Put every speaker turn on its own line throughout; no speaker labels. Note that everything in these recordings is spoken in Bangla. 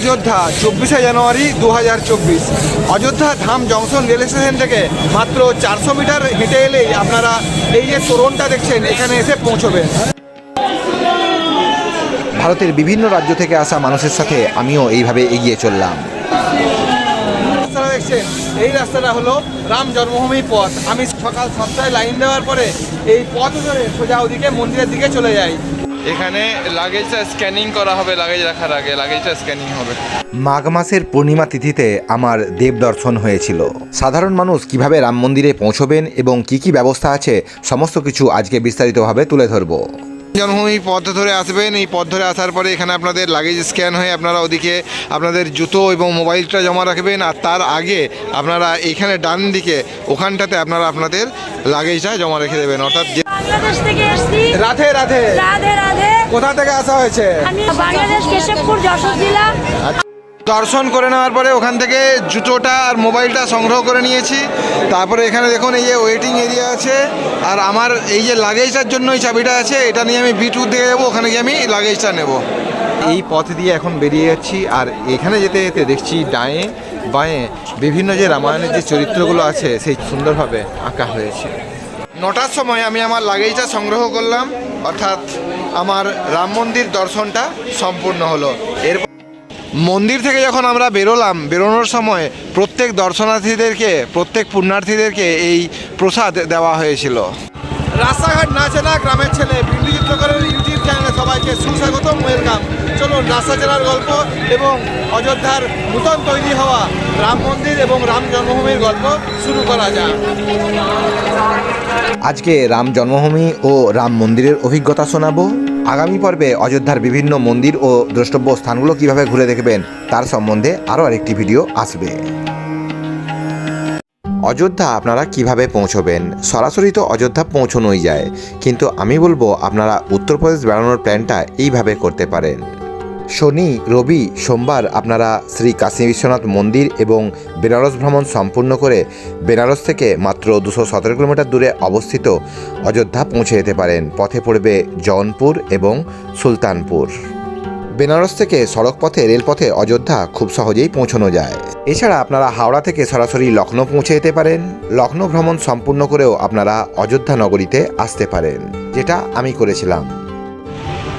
অযোধ্যা চব্বিশে জানুয়ারি দু হাজার চব্বিশ। Ayodhya Dham junction rail station থেকে মাত্র চারশো মিটার হেঁটে এলেই আপনারা এই যে তোরণটা দেখছেন এখানে এসে পৌঁছবেন।
ভারতের বিভিন্ন রাজ্য থেকে আসা মানুষের সাথে আমিও এইভাবে এগিয়ে চললাম।
দেখছেন এই রাস্তাটা হলো রাম জন্মভূমি পথ। আমি সকাল সাতটায় লাইন দেওয়ার পরে এই পথ ধরে সোজা ওদিকে মন্দিরের দিকে চলে যাই। এখানে লাগেজটা স্ক্যানিং করা হবে লাগেজ রাখার আগে লাগেজটা স্ক্যানিং হবে।
মাঘ মাসের পূর্ণিমা তিথিতে আমার দেব দর্শন হয়েছিল। সাধারণ মানুষ কীভাবে রাম মন্দিরে পৌঁছবেন এবং কি কি ব্যবস্থা আছে, সমস্ত কিছু আজকে বিস্তারিতভাবে তুলে ধরবো।
জন্মভূমি পথ ধরে আসবেন এই পথ ধরে আসার পরে এখানে আপনাদের লাগেজ স্ক্যান হয়ে আপনারা ওদিকে আপনাদের জুতো এবং মোবাইলটা জমা রাখবেন আর তার আগে আপনারা এখানে ডান দিকে ওখানটাতে আপনারা আপনাদের লাগেজটা জমা রেখে দেবেন। অর্থাৎ যে
বাংলাদেশ থেকে এসেছি।
রাধে রাধে।
রাধে রাধে।
কোথা থেকে আসা হয়েছে?
আমি বাংলাদেশ কেশবপুর যশোর জেলা।
দর্শন করে নেওয়ার পরে ওখান থেকে জুতোটা আর মোবাইলটা সংগ্রহ করে নিয়েছি। তারপরে এখানে দেখুন এই যে ওয়েটিং এরিয়া আছে আর আমার এই যে লাগেজটার জন্য এই চাবিটা আছে এটা নিয়ে আমি বি টু দিয়ে যাব ওখানে গিয়ে আমি লাগেজটা নেব।
এই পথ দিয়ে এখন বেরিয়ে যাচ্ছি আর এখানে যেতে যেতে দেখছি ডায়ে বাঁয়ে বিভিন্ন যে রামায়ণের যে চরিত্রগুলো আছে সেই সুন্দরভাবে আঁকা হয়েছে।
নটার সময় আমি আমার লাগেজটা সংগ্রহ করলাম অর্থাৎ আমার রাম মন্দির দর্শনটা সম্পূর্ণ হলো। এর মন্দির থেকে যখন আমরা বেরোলাম বেরোনোর সময় প্রত্যেক দর্শনার্থীদেরকে প্রত্যেক পুণ্যার্থীদেরকে এই প্রসাদ দেওয়া হয়েছিল। রাস্তাঘাট না চেনা গ্রামের ছেলে বিন্দু চিত্রকরের ইউটিউব চ্যানেলে সবাইকে সুস্বাগতম ওয়েলকাম চলুন রাস্তা চেনার গল্প এবং অযোধ্যার নূতন তৈরি হওয়া রাম মন্দির এবং রাম জন্মভূমির গল্প শুরু করা যাক।
আজকে রাম জন্মভূমি ও রাম মন্দিরের অভিজ্ঞতা শোনাবো। আগামী পর্বে অযোধ্যার বিভিন্ন মন্দির ও দ্রষ্টব্য স্থানগুলো কীভাবে ঘুরে দেখবেন তার সম্বন্ধে আরও আরেকটি ভিডিও আসবে। অযোধ্যা আপনারা কীভাবে পৌঁছবেন? সরাসরি তো অযোধ্যা পৌঁছনোই যায়। কিন্তু আমি বলব, আপনারা উত্তরপ্রদেশ বেড়ানোর প্ল্যানটা এইভাবে করতে পারেন। শনি, রবি, সোমবার আপনারা শ্রী কাশী বিশ্বনাথ মন্দির এবং বেনারস ভ্রমণ সম্পূর্ণ করে বেনারস থেকে মাত্র দুশো সতেরো কিলোমিটার দূরে অবস্থিত অযোধ্যা পৌঁছে যেতে পারেন। পথে পড়বে জৌনপুর এবং সুলতানপুর। বেনারস থেকে সড়ক পথে রেলপথে অযোধ্যা খুব সহজেই পৌঁছানো যায়। এছাড়া আপনারা হাওড়া থেকে সরাসরি লখনৌ পৌঁছে যেতে পারেন। লখনৌ ভ্রমণ সম্পূর্ণ করেও আপনারা অযোধ্যা নগরীতে আসতে পারেন, যেটা আমি করেছিলাম।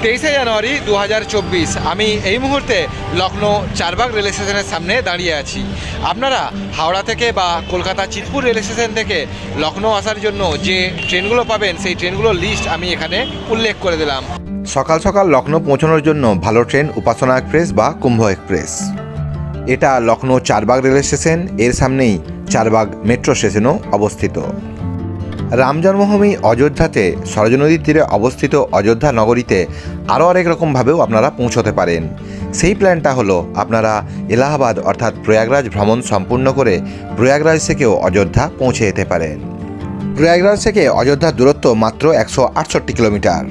তেইশে জানুয়ারি দু হাজার চব্বিশ। আমি এই মুহূর্তে লখনৌ চারবাগ রেল স্টেশনের সামনে দাঁড়িয়ে আছি। আপনারা হাওড়া থেকে বা কলকাতা চিতপুর রেল স্টেশন থেকে লখনৌ আসার জন্য যে ট্রেনগুলো পাবেন, সেই ট্রেনগুলোর লিস্ট আমি এখানে উল্লেখ করে দিলাম।
সকাল সকাল লখনৌ পৌঁছানোর জন্য ভালো ট্রেন উপাসনা এক্সপ্রেস বা কুম্ভ এক্সপ্রেস। এটা লখনৌ চারবাগ রেল স্টেশন, এর সামনেই চারবাগ মেট্রো স্টেশনও অবস্থিত। রাম জন্মভূমি অযোধ্যাতে সরজ নদীর তীরে অবস্থিত অযোধ্যা নগরীতে আরও অনেক রকমভাবেও আপনারা পৌঁছতে পারেন। সেই প্ল্যানটা হলো আপনারা এলাহাবাদ অর্থাৎ প্রয়াগরাজ ভ্রমণ সম্পূর্ণ করে প্রয়াগরাজ থেকেও অযোধ্যা পৌঁছে যেতে পারেন। প্রয়াগরাজ থেকে অযোধ্যার দূরত্ব মাত্র একশো আটষট্টি কিলোমিটার।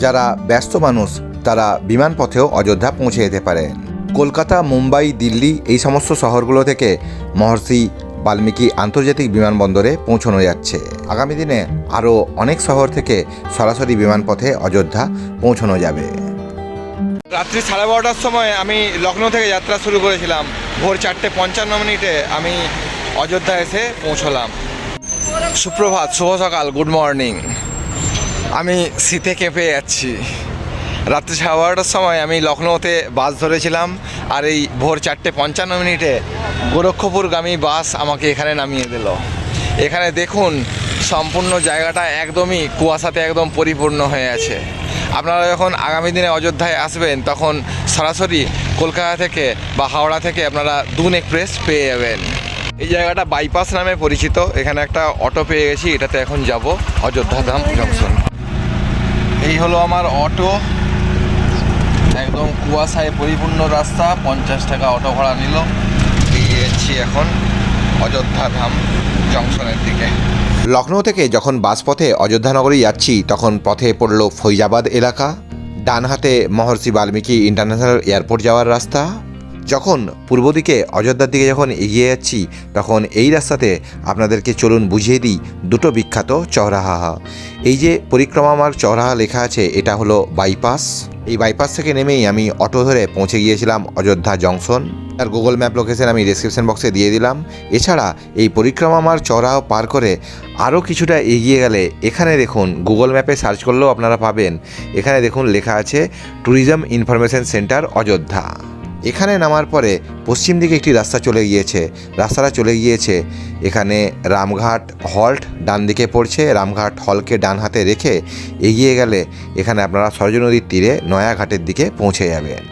যারা ব্যস্ত মানুষ, তারা বিমান পথেও অযোধ্যা পৌঁছে যেতে পারেন। কলকাতা, মুম্বাই, দিল্লি এই সমস্ত শহরগুলো থেকে মহর্ষি বাল্মীকি আন্তর্জাতিক বিমানবন্দরে পৌঁছানো যাচ্ছে। আগামী দিনে আরও অনেক শহর থেকে সরাসরি বিমানপথে অযোধ্যা পৌঁছানো যাবে।
রাত্রি সাড়ে বারোটার সময় আমি লখনৌ থেকে যাত্রা শুরু করেছিলাম। ভোর চারটে পঞ্চান্ন মিনিটে আমি অযোধ্যা এসে পৌঁছলাম। সুপ্রভাত, শুভ সকাল, গুড মর্নিং। আমি শীতে কেঁপে যাচ্ছি। রাত্রি সাড়ে বারোটার সময় আমি লখনৌতে বাস ধরেছিলাম আর এই ভোর চারটে পঞ্চান্ন মিনিটে গোরক্ষপুরগামী বাস আমাকে এখানে নামিয়ে দিল। এখানে দেখুন, সম্পূর্ণ জায়গাটা একদমই কুয়াশাতে একদম পরিপূর্ণ হয়ে আছে। আপনারা যখন আগামী দিনে অযোধ্যায় আসবেন, তখন সরাসরি কলকাতা থেকে বা হাওড়া থেকে আপনারা দুন এক্সপ্রেস পেয়ে যাবেন। এই জায়গাটা বাইপাস নামে পরিচিত, এখানে একটা অটো পেয়ে গেছি, এটাতে এখন যাব, অযোধ্যা ধাম জংশন। এই হলো আমার অটো। একদম কুয়াশায় পরিপূর্ণ রাস্তা, পঞ্চাশ টাকা অটো ভাড়া নিল। এগিয়ে যাচ্ছি এখন অযোধ্যা ধাম জংশনের দিকে।
লখনৌ থেকে যখন বাসপথে অযোধ্যা নগরী যাচ্ছি, তখন পথে পড়ল ফৈজাবাদ এলাকা। ডান হাতে মহর্ষি বাল্মীকি ইন্টারন্যাশনাল এয়ারপোর্ট যাওয়ার রাস্তা। যখন পূর্ব দিকে অযোধ্যার দিকে যখন এগিয়ে যাচ্ছি, তখন এই রাস্তাতে আপনাদেরকে চলুন বুঝিয়ে দিই দুটো বিখ্যাত চৌরাহা এই যে পরিক্রমা মার্গ চৌরাহা লেখা আছে, এটা হলো বাইপাস। এই বাইপাস থেকে নেমেই আমি অটো ধরে পৌঁছে গিয়েছিলাম অযোধ্যা জংশন। আর গুগল ম্যাপ লোকেশন আমি ডিসক্রিপশন বক্সে দিয়ে দিলাম। এছাড়া এই পরিক্রমামার চড়াও পার করে আরও কিছুটা এগিয়ে গেলে এখানে দেখুন গুগল ম্যাপে সার্চ করলেও আপনারা পাবেন। এখানে দেখুন লেখা আছে ট্যুরিজম ইনফরমেশন সেন্টার অযোধ্যা। এখানে নামার পরে পশ্চিম দিকে একটি রাস্তা চলে গিয়েছে। রাস্তাটা চলে গিয়েছে। এখানে রামঘাট হল্ট ডান দিকে পড়ছে। রামঘাট হলকে ডান হাতে রেখে এগিয়ে গেলে এখানে আপনারা সরজ নদীর তীরে নয়াঘাটের দিকে পৌঁছে যাবেন।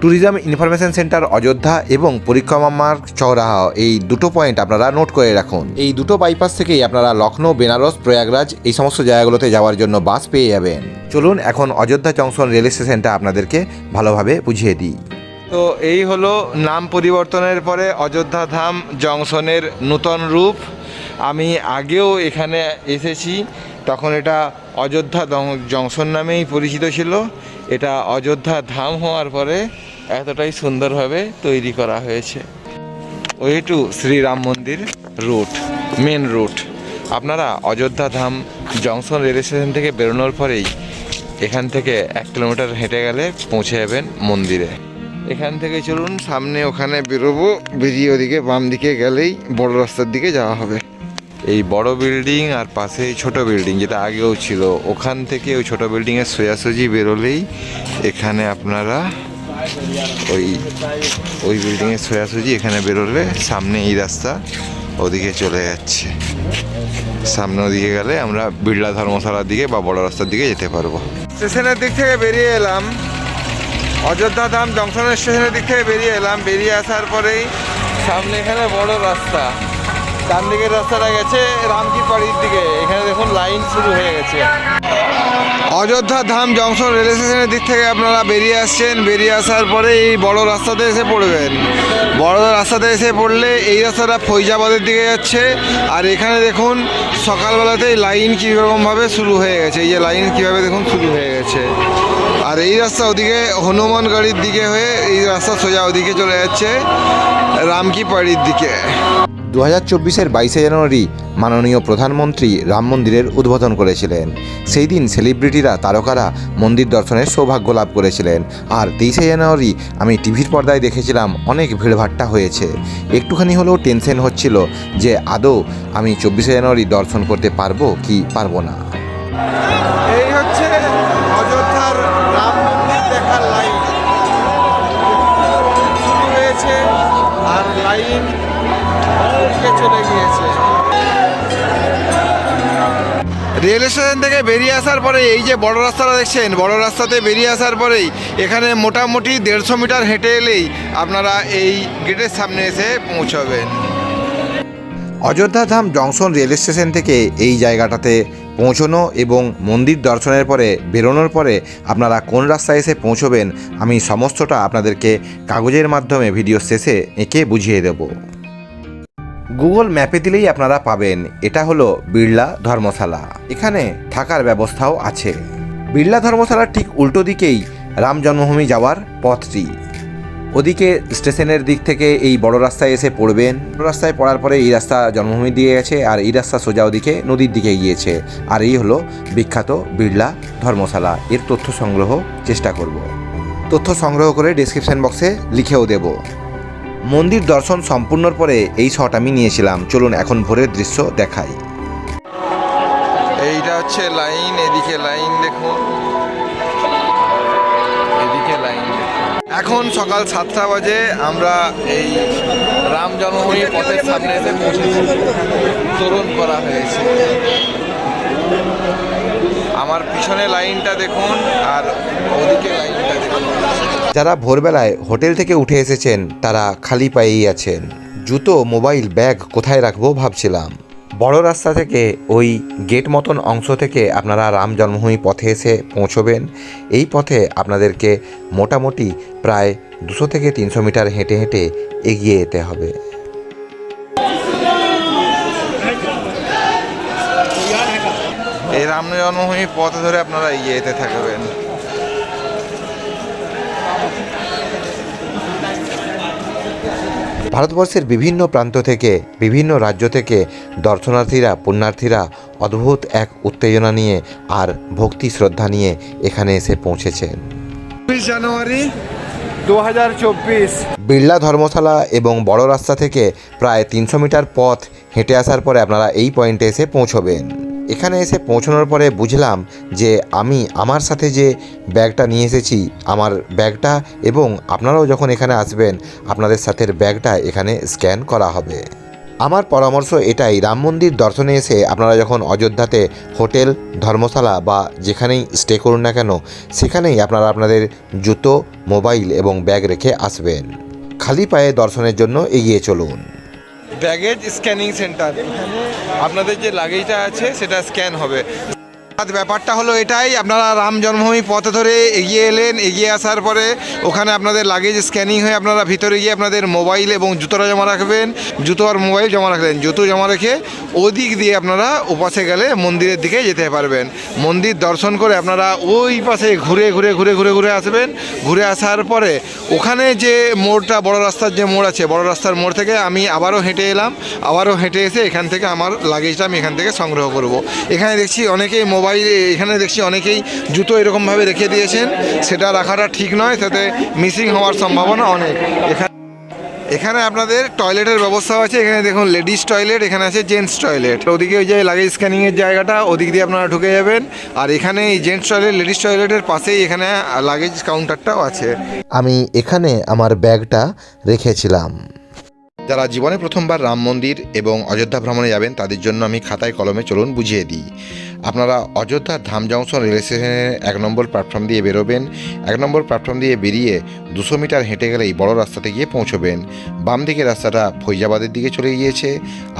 ট্যুরিজম ইনফরমেশন সেন্টার অযোধ্যা এবং পরিক্রমার চৌরাহা এই দুটো পয়েন্ট আপনারা নোট করে রাখুন। এই দুটো বাইপাস থেকেই আপনারা লখনৌ বেনারস, প্রয়াগরাজ এই সমস্ত জায়গাগুলোতে যাওয়ার জন্য বাস পেয়ে যাবেন। চলুন এখন অযোধ্যা জংশন রেল স্টেশনটা আপনাদেরকে ভালোভাবে বুঝিয়ে দিই।
তো এই হলো নাম পরিবর্তনের পরে অযোধ্যা ধাম জংশনের নূতন রূপ। আমি আগেও এখানে এসেছি, তখন এটা অযোধ্যা জংশন নামেই পরিচিত ছিল। এটা অযোধ্যা ধাম হওয়ার পরে এতটাই সুন্দরভাবে তৈরি করা হয়েছে। ওই টু শ্রীরাম মন্দির রুট, মেন রুট। আপনারা Ayodhya Dham junction rail station থেকে বেরোনোর পরেই এখান থেকে এক কিলোমিটার হেঁটে গেলে পৌঁছে যাবেন মন্দিরে। এখান থেকে চলুন সামনে ওখানে বেরোবো বেরিয়ে ওদিকে বাম দিকে গেলেই বড় রাস্তার দিকে যাওয়া হবে। এই বড় বিল্ডিং আর পাশে এই ছোট বিল্ডিং যেটা আগেও ছিল ওখান থেকে ওই ছোটো বিল্ডিংয়ের সোজাসুজি বেরোলেই এখানে আপনারা ওই ওই বিল্ডিংয়ের সোজাসুজি এখানে বেরোলে সামনে এই রাস্তা ওদিকে চলে যাচ্ছে। সামনে ওদিকে গেলে আমরা বিড়লা ধর্মশালার দিকে বা বড় রাস্তার দিকে যেতে পারব। স্টেশনের দিক থেকে বেরিয়ে এলাম। অযোধ্যা ধাম জংশনের স্টেশনের দিক থেকে বেরিয়ে এলাম। বেরিয়ে আসার পরেই সামনে এখানে বড় রাস্তা। ডান দিকের রাস্তাটা গেছে রামকি পাড়ির দিকে। এখানে দেখুন লাইন শুরু হয়ে গেছে। অযোধ্যা ধাম জংশন রেল স্টেশনের দিক থেকে আপনারা বেরিয়ে আসছেন। বেরিয়ে আসার পরে এই বড় রাস্তাতে এসে পড়বেন। বড় রাস্তাতে এসে পড়লে এই রাস্তাটা ফৈজাবাদের দিকে যাচ্ছে। আর এখানে দেখুন সকালবেলাতেই লাইন কীরকমভাবে শুরু হয়ে গেছে। এই যে লাইন কীভাবে দেখুন শুরু হয়ে গেছে। আর এই রাস্তা ওদিকে হনুমান গাড়ির দিকে হয়ে এই রাস্তা সোজা ওদিকে চলে যাচ্ছে রামকি পাড়ির দিকে।
দু হাজার চব্বিশের বাইশে জানুয়ারি মাননীয় প্রধানমন্ত্রী রাম মন্দিরের উদ্বোধন করেছিলেন। সেই দিন সেলিব্রিটিরা তারকারা মন্দির দর্শনের সৌভাগ্য লাভ করেছিলেন। আর তেইশে জানুয়ারি আমি টিভির পর্দায় দেখেছিলাম অনেক ভিড়ভাট্টা হয়েছে। একটুখানি হলেও টেনশন হচ্ছিল যে আদৌ আমি চব্বিশে জানুয়ারি দর্শন করতে পারব কি পারব না।
চলে গিয়েছে। রেল স্টেশন থেকে বেরিয়ে আসার পরে এই যে বড় রাস্তাটা দেখছেন বড় রাস্তাতে বেরিয়ে আসার পরেই এখানে মোটামুটি দেড়শো মিটার হেঁটে এলেই আপনারা এই গেটের সামনে এসে পৌঁছাবেন।
Ayodhya Dham junction rail station থেকে এই জায়গাটাতে পৌঁছনো এবং মন্দির দর্শনের পরে বেরোনোর পরে আপনারা কোন রাস্তায় এসে পৌঁছবেন আমি সমস্তটা আপনাদেরকে কাগজের মাধ্যমে ভিডিও শেষে এঁকে বুঝিয়ে দেব। গুগল ম্যাপে দিলেই আপনারা পাবেন। এটা হলো বিড়লা ধর্মশালা। এখানে থাকার ব্যবস্থাও আছে। বিড়লা ধর্মশালার ঠিক উল্টো দিকেই রাম জন্মভূমি যাওয়ার পথটি। ওদিকে স্টেশনের দিক থেকে এই বড় রাস্তায় এসে পড়বেন। বড় রাস্তায় পড়ার পরে এই রাস্তা জন্মভূমি দিয়ে গেছে আর এই রাস্তা সোজা ওদিকে নদীর দিকে গিয়েছে। আর এই হলো বিখ্যাত বিড়লা ধর্মশালা। এর তথ্য সংগ্রহ চেষ্টা করব। তথ্য সংগ্রহ করে ডিসক্রিপশন বক্সে লিখেও দেব। মন্দির দর্শন সম্পূর্ণর পরে এই শট আমি নিয়েছিলাম। চলুন এখন ভোরের দৃশ্য দেখাই।
এইটা হচ্ছে লাইন, এদিকে লাইন দেখুন এদিকে লাইন এখন সকাল সাতটা বাজে, আমরা এই রাম জন্মভূমি পথের সামনে এসে পৌঁছেছি। তোরণ করা হয়েছে। আমার পিছনে লাইনটা দেখুন আর ওদিকে লাইনটা দেখুন।
যারা ভোরবেলায় হোটেল থেকে উঠে এসেছেন, তারা খালি পায়েই আছেন। জুতো, মোবাইল, ব্যাগ কোথায় রাখব ভাবছিলাম। বড় রাস্তা থেকে ওই গেট মতন অংশ থেকে আপনারা রাম জন্মভূমি পথে এসে পৌঁছবেন। এই পথে আপনাদেরকে মোটামুটি প্রায় দুশো থেকে তিনশো মিটার হেঁটে হেঁটে এগিয়ে যেতে হবে।
এই রাম জন্মভূমি পথ ধরে আপনারা এগিয়ে যেতে থাকবেন।
ভারতবর্ষের বিভিন্ন প্রান্ত থেকে বিভিন্ন রাজ্য থেকে দর্শনার্থীরা পুণ্যার্থীরা অদ্ভুত এক উত্তেজনা নিয়ে আর ভক্তি শ্রদ্ধা নিয়ে এখানে এসে পৌঁছেছেন।
চব্বিশ জানুয়ারি দু হাজার চব্বিশ।
বিড়লা ধর্মশালা এবং বড় রাস্তা থেকে প্রায় তিনশো মিটার পথ হেঁটে আসার পরে আপনারা এই পয়েন্টে এসে পৌঁছবেন। এখানে এসে পৌঁছানোর পরে বুঝলাম যে আমি আমার সাথে যে ব্যাগটা নিয়ে এসেছি, আমার ব্যাগটা এবং আপনারাও যখন এখানে আসবেন, আপনাদের সাথে ব্যাগটা এখানে স্ক্যান করা হবে। আমার পরামর্শ এটাই, রাম মন্দির দর্শনে এসে আপনারা যখন অযোধ্যাতে হোটেল, ধর্মশালা বা যেখানেই স্টে করুন না কেন, সেখানেই আপনারা আপনাদের জুতো, মোবাইল এবং ব্যাগ রেখে আসবেন। খালি পায়ে দর্শনের জন্য এগিয়ে চলুন।
ব্যাগেজ স্ক্যানিং সেন্টার আপনাদের যে লাগেজটা আছে সেটা স্ক্যান হবে। ব্যাপারটা হলো এটাই, আপনারা রাম জন্মভূমি পথে ধরে এগিয়ে এলেন, এগিয়ে আসার পরে ওখানে আপনাদের লাগেজ স্ক্যানিং হয়ে আপনারা ভিতরে গিয়ে আপনাদের মোবাইল এবং জুতোটা জমা রাখবেন, জুতো আর মোবাইল জমা রাখলেন, জুতো জমা রেখে ওদিক দিয়ে আপনারা ওপাশে গেলে মন্দিরের দিকে যেতে পারবেন। মন্দির দর্শন করে আপনারা ওই পাশে ঘুরে ঘুরে ঘুরে ঘুরে ঘুরে আসবেন। ঘুরে আসার পরে ওখানে যে মোড়টা, বড় রাস্তার যে মোড় আছে, বড় রাস্তার মোড় থেকে আমি আবারও হেঁটে এলাম। আবারও হেঁটে এসে এখান থেকে আমার লাগেজটা আমি এখান থেকে সংগ্রহ করব। এখানে দেখছি অনেকেই মোবাইল এখানে দেখছি অনেকেই জুতো এরকমভাবে রেখে দিয়েছেন। সেটা রাখাটা ঠিক নয় তাতে মিসিং হওয়ার সম্ভাবনা অনেক। এখানে এখানে আপনাদের টয়লেটের ব্যবস্থা আছে। এখানে দেখুন লেডিস টয়লেট এখানে আছে জেন্টস টয়লেট ওদিকে ওই যে লাগেজ স্ক্যানিংয়ের জায়গাটা ওদিক দিয়ে আপনারা ঢুকে যাবেন। আর এখানে এই জেন্টস টয়লেট লেডিস টয়লেটের পাশেই এখানে লাগেজ কাউন্টারটাও আছে।
আমি এখানে আমার ব্যাগটা রেখেছিলাম। যারা জীবনে প্রথমবার রাম মন্দির এবং অযোধ্যা ভ্রমণে যাবেন তাদের জন্য আমি খাতায় কলমে চলুন বুঝিয়ে দিই। আপনারা অযোধ্যার ধাম জংশন রেল স্টেশনের এক নম্বর প্ল্যাটফর্ম দিয়ে বেরোবেন, এক নম্বর প্ল্যাটফর্ম দিয়ে বেরিয়ে দুশো মিটার হেঁটে গেলেই বড় রাস্তাতে গিয়ে পৌঁছবেন। বাম দিকে রাস্তাটা ফৈজাবাদের দিকে চলে গিয়েছে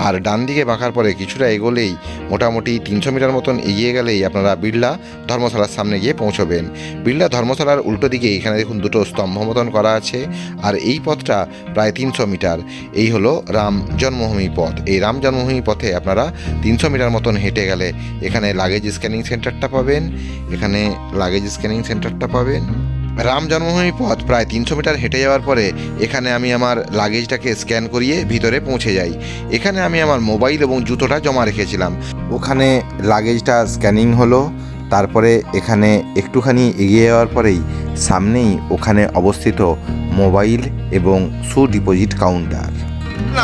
আর ডান দিকে বাঁকার পরে কিছুটা এগোলেই মোটামুটি তিনশো মিটার মতন এগিয়ে গেলেই আপনারা বিড়লা ধর্মশালার সামনে গিয়ে পৌঁছবেন। বিড়লা ধর্মশালার উল্টো দিকে এখানে দেখুন দুটো স্তম্ভ মতন করা আছে আর এই পথটা প্রায় তিনশো মিটার। এই হলো রাম জন্মভূমি পথ। এই রাম জন্মভূমি পথে আপনারা তিনশো মিটার মতন হেঁটে গেলে এখানে লাগেজ স্ক্যানিং সেন্টারটা পাবেন, এখানে লাগেজ স্ক্যানিং সেন্টারটা পাবেন। রাম জন্মভূমি পথ প্রায় তিনশো মিটার হেঁটে যাওয়ার পরে এখানে আমি আমার লাগেজটাকে স্ক্যান করিয়ে ভিতরে পৌঁছে যাই। এখানে আমি আমার মোবাইল এবং জুতোটা জমা রেখেছিলাম। ওখানে লাগেজটা স্ক্যানিং হলো, তারপরে এখানে একটুখানি এগিয়ে যাওয়ার পরেই সামনেই ওখানে অবস্থিত মোবাইল এবং সু ডিপোজিট কাউন্টার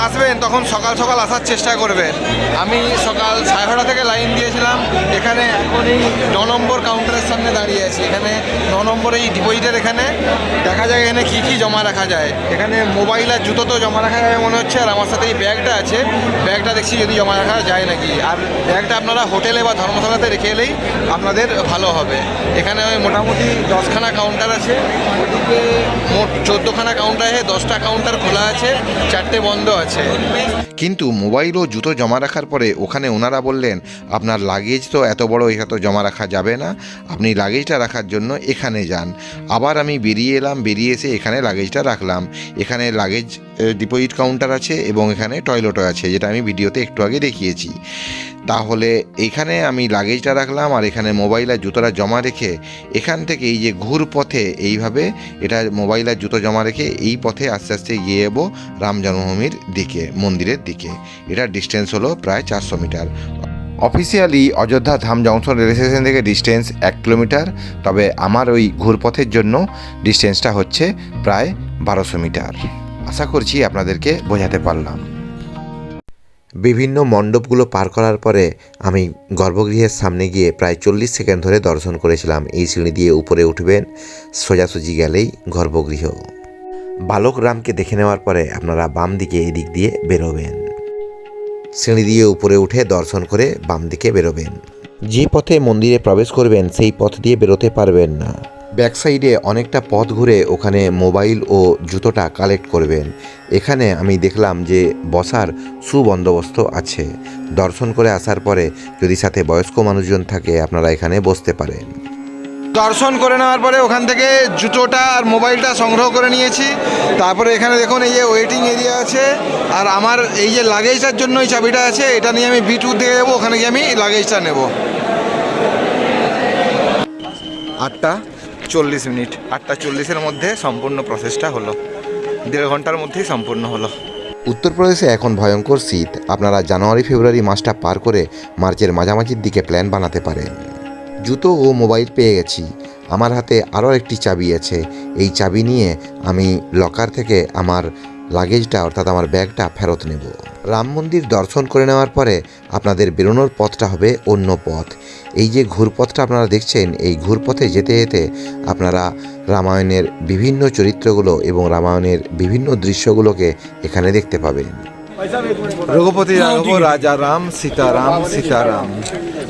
আসবেন, তখন সকাল সকাল আসার চেষ্টা করবেন। আমি সকাল সাড়ে থেকে লাইন দিয়েছিলাম। এখানে এখন এই ন নম্বর কাউন্টারের সামনে দাঁড়িয়ে আছি। এখানে ন নম্বর এই ডিপোজিটের এখানে দেখা যায় এখানে কী কী জমা রাখা যায়। এখানে মোবাইল আর জুতো তো জমা রাখা যায় মনে হচ্ছে। আর আমার সাথে এই ব্যাগটা আছে। ব্যাগটা দেখছি যদি জমা রাখা যায় নাকি। আর ব্যাগটা আপনারা হোটেলে বা ধর্মশালাতে রেখে এলেই আপনাদের ভালো হবে। এখানে মোটামুটি দশখানা কাউন্টার আছে। ওদিকে মোট চোদ্দোখানা কাউন্টার আছে, দশটা কাউন্টার খোলা আছে, চারটে বন্ধ আছে।
কিন্তু মোবাইল ও জুতো জমা রাখার পরে ওখানে ওনারা বললেন, আপনার লাগেজ তো এত বড় এখানে জমা রাখা যাবে না। আপনি লাগেজটা রাখার জন্য এখানে যান। আবার আমি বেরিয়ে এলাম, বেরিয়ে এসে এখানে লাগেজটা রাখলাম। এখানে লাগেজ ডিপোজিট কাউন্টার আছে এবং এখানে টয়লেটও আছে, যেটা আমি ভিডিওতে একটু আগে দেখিয়েছি। তাহলে এখানে আমি লাগেজটা রাখলাম আর এখানে মোবাইল আর জুতোটা জমা রেখে এখান থেকে এই যে ঘুর পথে এইভাবে এটা মোবাইল আর জুতো জমা রেখে এই পথে আস্তে আস্তে গিয়ে যাব রাম জন্মভূমির দিকে, মন্দিরের দিকে। এটার ডিস্টেন্স হলো প্রায় চারশো metre. Officially Ayodhya Dham junction rail station থেকে ডিস্টেন্স এক কিলোমিটার, তবে আমার ওই ঘুরপথের জন্য ডিস্টেন্সটা হচ্ছে প্রায় বারোশো মিটার। আশা করছি আপনাদেরকে বোঝাতে পারলাম। বিভিন্ন মণ্ডপগুলো পার করার পরে আমি গর্ভগৃহের সামনে গিয়ে প্রায় চল্লিশ সেকেন্ড ধরে দর্শন করেছিলাম। এই সিঁড়ি দিয়ে উপরে উঠবেন সোজাসুজি গেলেই গর্ভগৃহ। বালক রামকে দেখে নেওয়ার পরে আপনারা বাম দিকে এদিক দিয়ে বেরোবেন। সিঁড়ি দিয়ে উপরে উঠে দর্শন করে বাম দিকে বেরোবেন। যে পথে মন্দিরে প্রবেশ করবেন, সেই পথ দিয়ে বেরোতে পারবেন না। ব্যাক সাইডে অনেকটা পথ ঘুরে ওখানে মোবাইল ও জুতোটা কালেক্ট করবেন। এখানে আমি দেখলাম যে বসার সুবন্দোবস্ত আছে। দর্শন করে আসার পরে যদি সাথে বয়স্ক মানুষজন থাকে, আপনারা এখানে বসতে পারেন।
দর্শন করে নেওয়ার পরে ওখান থেকে জুতোটা আর মোবাইলটা সংগ্রহ করে নিয়েছি। তারপরে এখানে দেখুন, এই যে ওয়েটিং এরিয়া আছে। আর আমার এই যে লাগেজটার জন্য এই চাবিটা আছে, এটা নিয়ে আমি বি টু দিকে যাব, ওখানে গিয়ে আমি লাগেজটা নেব। আটটা চল্লিশ মিনিট। আটটা চল্লিশের মধ্যে সম্পূর্ণ প্রসেসটা হলো। দেড় ঘণ্টার মধ্যেই সম্পূর্ণ হলো।
উত্তরপ্রদেশে এখন ভয়ঙ্কর শীত। আপনারা জানুয়ারি, ফেব্রুয়ারি মাসটা পার করে মার্চের মাঝামাঝির দিকে প্ল্যান বানাতে পারেন। জুতো ও মোবাইল পেয়ে গেছি। আমার হাতে আরও একটি চাবি আছে। এই চাবি নিয়ে আমি লকার থেকে আমার লাগেজটা অর্থাৎ আমার ব্যাগটা, ফেরত নেব। রাম মন্দির দর্শন করে নেওয়ার পরে আপনাদের বেরোনোর পথটা হবে অন্য পথ। এই যে ঘুরপথটা আপনারা দেখছেন, এই ঘুরপথে যেতে যেতে আপনারা রামায়ণের বিভিন্ন চরিত্রগুলো এবং রামায়ণের বিভিন্ন দৃশ্যগুলোকে এখানে দেখতে পাবেন।
রঘুপতি রাঘব, রাজা রাম, সীতারাম সীতারাম।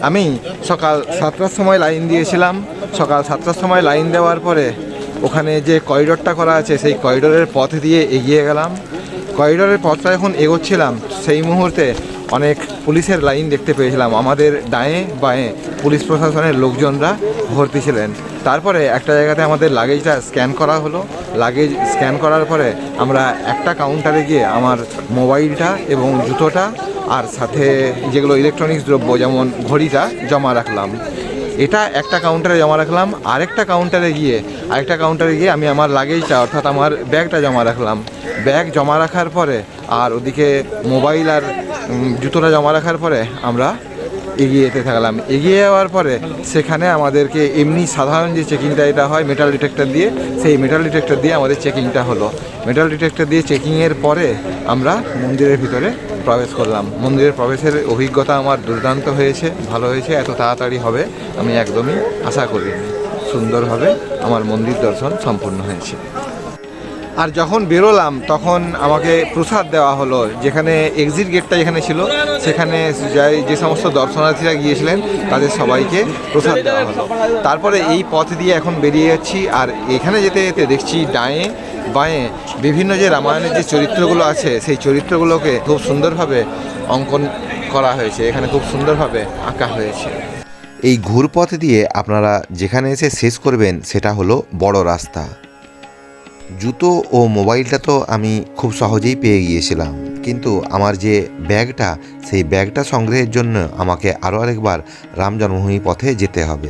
আমি সকাল সাতটার সময় লাইন দিয়েছিলাম। সকাল সাতটার সময় লাইন দেওয়ার পরে ওখানে যে করিডোরটা করা আছে, সেই করিডোরের পথ দিয়ে এগিয়ে গেলাম। করিডোরের পথটা যখন এগোচ্ছিলাম। সেই মুহূর্তে অনেক পুলিশের লাইন দেখতে পেয়েছিলাম। আমাদের ডায়ে বাঁয়ে পুলিশ প্রশাসনের লোকজনরা ভর্তি ছিলেন। তারপরে একটা জায়গাতে আমাদের লাগেজটা স্ক্যান করা হলো। লাগেজ স্ক্যান করার পরে আমরা একটা কাউন্টারে গিয়ে আমার মোবাইলটা এবং জুতোটা আর সাথে যেগুলো ইলেকট্রনিক্স দ্রব্য, যেমন ঘড়িটা জমা রাখলাম। এটা একটা কাউন্টারে জমা রাখলাম, আরেকটা কাউন্টারে গিয়ে, আরেকটা কাউন্টারে গিয়ে আমি আমার লাগেজটা অর্থাৎ আমার ব্যাগটা জমা রাখলাম। ব্যাগ জমা রাখার পরে, আর ওদিকে মোবাইল আর জুতোটা জমা রাখার পরে আমরা এগিয়ে যেতে থাকলাম। এগিয়ে যাওয়ার পরে সেখানে আমাদেরকে এমনি সাধারণ যে চেকিংটা এটা হয় মেটাল ডিটেক্টর দিয়ে, সেই মেটাল ডিটেক্টর দিয়ে আমাদের চেকিংটা হলো। মেটাল ডিটেক্টর দিয়ে চেকিংয়ের পরে আমরা মন্দিরের ভিতরে প্রবেশ করলাম। মন্দিরের প্রবেশের অভিজ্ঞতা আমার দুর্দান্ত হয়েছে, ভালো হয়েছে, এত তাড়াতাড়ি হবে আমি একদমই আশা করিনি। সুন্দরভাবে আমার মন্দির দর্শন সম্পূর্ণ হয়েছে। আর যখন বেরোলাম, তখন আমাকে প্রসাদ দেওয়া হলো। যেখানে এক্সিট গেটটা যেখানে ছিল, সেখানে যাই যে সমস্ত দর্শনার্থীরা গিয়েছিলেন, তাদের সবাইকে প্রসাদ দেওয়া হলো। তারপরে এই পথ দিয়ে এখন বেরিয়ে যাচ্ছি, আর এখানে যেতে যেতে দেখছি ডায়ে বাঁয়ে বিভিন্ন যে রামায়ণের যে চরিত্রগুলো আছে, সেই চরিত্রগুলোকে খুব সুন্দরভাবে অঙ্কন করা হয়েছে, এখানে খুব সুন্দরভাবে আঁকা হয়েছে।
এই ঘুরপথ দিয়ে আপনারা যেখানে এসে শেষ করবেন, সেটা হলো বড় রাস্তা। জুতো ও মোবাইলটা তো আমি খুব সহজেই পেয়ে গিয়েছিলাম। কিন্তু আমার যে ব্যাগটা, সেই ব্যাগটা সংগ্রহের জন্য আমাকে আরও আরেকবার রাম জন্মভূমি পথে যেতে হবে।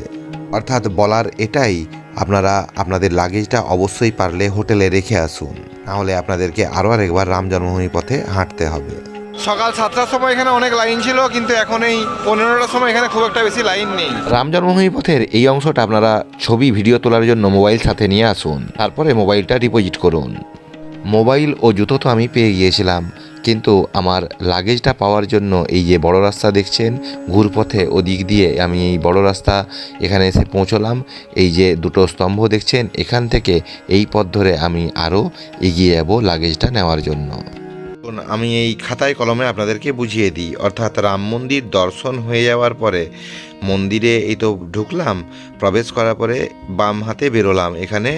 অর্থাৎ বলার এটাই, আপনারা আপনাদের লাগেজটা অবশ্যই পারলে হোটেলে রেখে আসুন। নাহলে আপনাদেরকে আরও আরেকবার রাম জন্মভূমি পথে হাঁটতে হবে।
সকাল সাতটার সময় এখানে অনেক লাইন ছিল, কিন্তু এখন এই পনেরোটার সময় এখানে খুব একটা বেশি লাইন নেই।
রাম জন্মভূমি পথের এই অংশটা আপনারা ছবি, ভিডিও তোলার জন্য মোবাইল সাথে নিয়ে আসুন। তারপরে মোবাইলটা ডিপোজিট করুন। মোবাইল ও জুতো তো আমি পেয়ে গিয়েছিলাম, কিন্তু আমার লাগেজটা পাওয়ার জন্য এই যে বড় রাস্তা দেখছেন, ঘুরপথে ওদিক দিয়ে আমি এই বড় রাস্তা এখানে এসে পৌঁছলাম। এই যে দুটো স্তম্ভ দেখছেন, এখান থেকে এই পথ ধরে আমি আরও এগিয়ে যাব লাগেজটা নেওয়ার জন্য।
আমি এই খাতায় কলমে আপনাদেরকে বুঝিয়ে দিই। অর্থাৎ রাম মন্দির দর্শন হয়ে যাওয়ার পরে মন্দিরে এই তো ঢুকলাম, প্রবেশ করার পরে বাম হাতে বেরোলাম। এখানে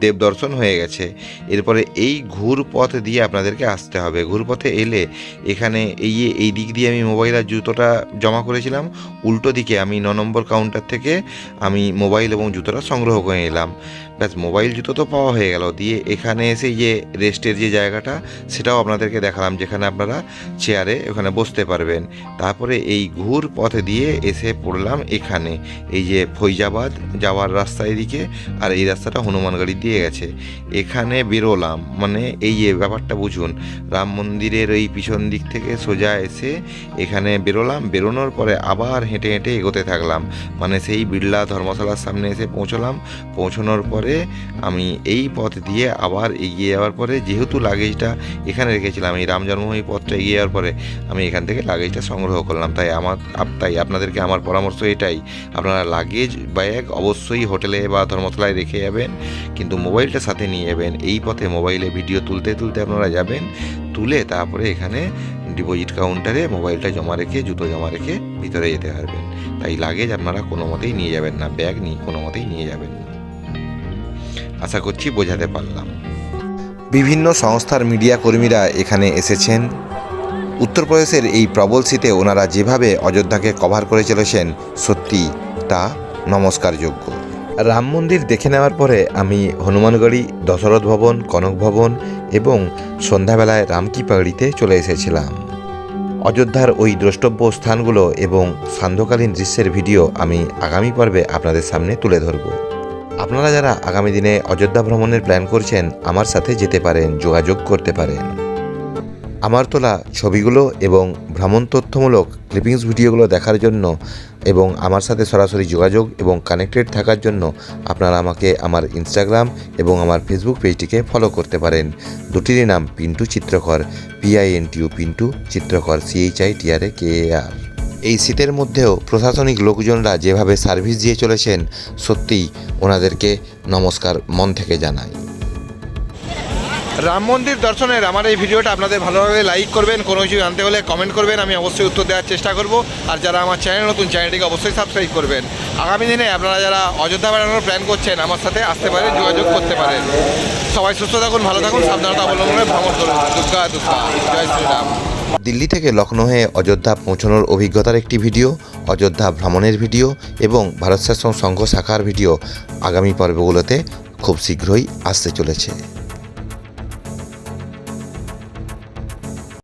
দেব দর্শন হয়ে গেছে। এরপরে এই ঘুর পথ দিয়ে আপনাদেরকে আসতে হবে। ঘুর পথে এলে এখানে এই এই দিক দিয়ে আমি মোবাইল আর জুতোটা জমা করেছিলাম। উল্টো দিকে আমি ন নম্বর কাউন্টার থেকে আমি মোবাইল এবং জুতোটা সংগ্রহ করে নিলাম। ব্যাস মোবাইল জুতো তো পাওয়া হয়ে গেল। দিয়ে এখানে এসে যে রেস্টের যে জায়গাটা, সেটাও আপনাদেরকে দেখালাম, যেখানে আপনারা চেয়ারে ওখানে বসতে পারবেন। তারপরে এই ঘুর পথে দিয়ে এসে পড়লাম এখানে। এই যে ফৈজাবাদ যাওয়ার রাস্তা এদিকে, আর এই রাস্তাটা হনুমানগাড়ি দিয়ে গেছে। এখানে বেরোলাম। মানে এই যে ব্যাপারটা বুঝুন, রাম মন্দিরের এই পিছন দিক থেকে সোজা এসে এখানে বেরোলাম। বেরোনোর পরে আবার হেঁটে হেঁটে এগোতে থাকলাম। মানে সেই বিড়লা ধর্মশালার সামনে এসে পৌঁছলাম। পৌঁছানোর পরে আমি এই পথ দিয়ে আবার এগিয়ে যাওয়ার পরে, যেহেতু লাগেজটা এখানে রেখেছিলাম, এই রাম জন্মভূমি পথটা এগিয়ে যাওয়ার পরে, আমি এখান থেকে লাগেজটা সংগ্রহ করলাম। তাই আমার তাই আপনাদেরকে আমার পরামর্শ এটাই। আপনারা লাগেজ ব্যাগ অবশ্যই হোটেলে বা ধর্মতলায় রেখে যাবেন, কিন্তু মোবাইলটা সাথে নিয়ে যাবেন। এই পথে মোবাইলে ভিডিও তুলতে তুলতে আপনারা যাবেন, তুলে তারপরে এখানে ডিপোজিট কাউন্টারে মোবাইলটা জমা রেখে, জুতো জমা রেখে ভিতরে যেতে পারবেন। তাই লাগেজ আপনারা কোনো মতেই নিয়ে যাবেন না ব্যাগ নিয়ে কোনো মতেই নিয়ে যাবেন না। আশা করছি বোঝাতে পারলাম।
বিভিন্ন সংস্থার মিডিয়া কর্মীরা এখানে এসেছেন। উত্তরপ্রদেশের এই প্রবল শীতে ওনারা যেভাবে অযোধ্যাকে কভার করে চলেছেন, সত্যি তা নমস্কারযোগ্য। রাম মন্দির দেখে নেওয়ার পরে আমি হনুমানগড়ি, দশরথ ভবন, কনক ভবন এবং সন্ধ্যাবেলায় রামকি পাগড়িতে চলে এসেছিলাম। অযোধ্যার ওই দ্রষ্টব্য স্থানগুলো এবং সান্ধ্যকালীন দৃশ্যের ভিডিও আমি আগামী পর্বে আপনাদের সামনে তুলে ধরব। আপনারা যারা আগামী দিনে অযোধ্যা ভ্রমণের প্ল্যান করছেন, আমার সাথে যেতে পারেন, যোগাযোগ করতে পারেন। আমার তোলা ছবিগুলো এবং ভ্রমণ তথ্যমূলক ক্লিপিংস ভিডিওগুলো দেখার জন্য এবং আমার সাথে সরাসরি যোগাযোগ এবং কানেক্টেড থাকার জন্য আপনারা আমাকে আমার ইনস্টাগ্রাম এবং আমার ফেসবুক পেজটিকে ফলো করতে পারেন। দুটিরই নাম পিন্টু চিত্রকর পিআইএনটিউ পিন্টু চিত্রকর সিএইচআই টিআরএ কে আর এই শীতের মধ্যেও প্রশাসনিক লোকজনরা যেভাবে সার্ভিস দিয়ে চলেছেন, সত্যিই ওনাদেরকে নমস্কার মন থেকে জানাই।
রাম মন্দির দর্শনের আমার এই ভিডিওটা আপনাদের ভালোভাবে লাইক করবেন, কোনো কিছু জানতে হলে কমেন্ট করবেন, আমি অবশ্যই উত্তর দেওয়ার চেষ্টা করব। আর যারা আমার চ্যানেল নতুন চ্যানেলটিকে অবশ্যই সাবস্ক্রাইব করবেন। আগামী দিনে আপনারা যারা অযোধ্যা বেড়ানোর প্ল্যান করছেন, আমার সাথে আসতে পারেন, যোগাযোগ করতে পারেন। সবাই সুস্থ থাকুন, ভালো থাকুন, সাবধানতা অবলম্বনে ভ্রমণ করুন। দুর্গা দুর্গা। জয় শ্রীরাম।
দিল্লি থেকে লখনৌ হয়ে অযোধ্যা পৌঁছানোর অভিজ্ঞতার একটি ভিডিও, অযোধ্যা ভ্রমণের ভিডিও এবং ভারত শাসন সংঘ শাখার ভিডিও আগামী পর্বগুলোতে খুব শীঘ্রই আসতে চলেছে।